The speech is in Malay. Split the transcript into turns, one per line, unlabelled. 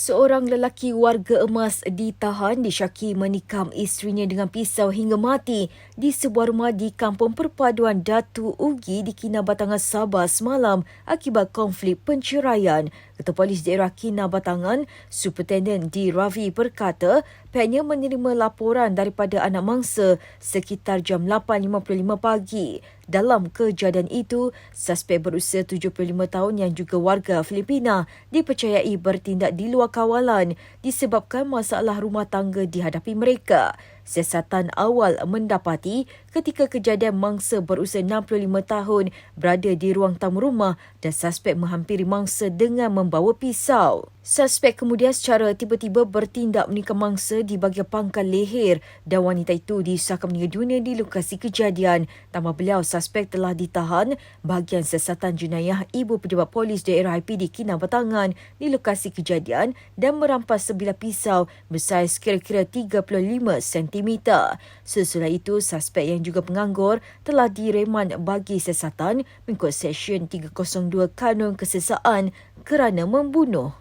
Seorang lelaki warga emas ditahan disyaki menikam isterinya dengan pisau hingga mati di sebuah rumah di kampung perpaduan Datu Ugi di Kinabatangan Sabah semalam akibat konflik penceraian. Ketua Polis Daerah Kinabatangan, Superintendent D. Ravi berkata pihaknya menerima laporan daripada anak mangsa sekitar jam 8.55 pagi. Dalam kejadian itu, suspek berusia 75 tahun yang juga warga Filipina dipercayai bertindak di luar kawalan disebabkan masalah rumah tangga dihadapi mereka. Siasatan awal mendapati ketika kejadian mangsa berusia 65 tahun berada di ruang tamu rumah dan suspek menghampiri mangsa dengan membawa pisau. Suspek kemudian secara tiba-tiba bertindak menikam mangsa di bahagian pangkal leher dan wanita itu disahkan meninggal dunia di lokasi kejadian. Tambah beliau, suspek telah ditahan bahagian siasatan jenayah Ibu Pejabat Polis Daerah IPD Kinabatangan di lokasi kejadian dan merampas sebilah pisau bersaiz kira-kira 35 cm cm. Sesudah itu, suspek yang juga penganggur telah direman bagi siasatan mengikut Seksyen 302 Kanun Kesesaan kerana membunuh.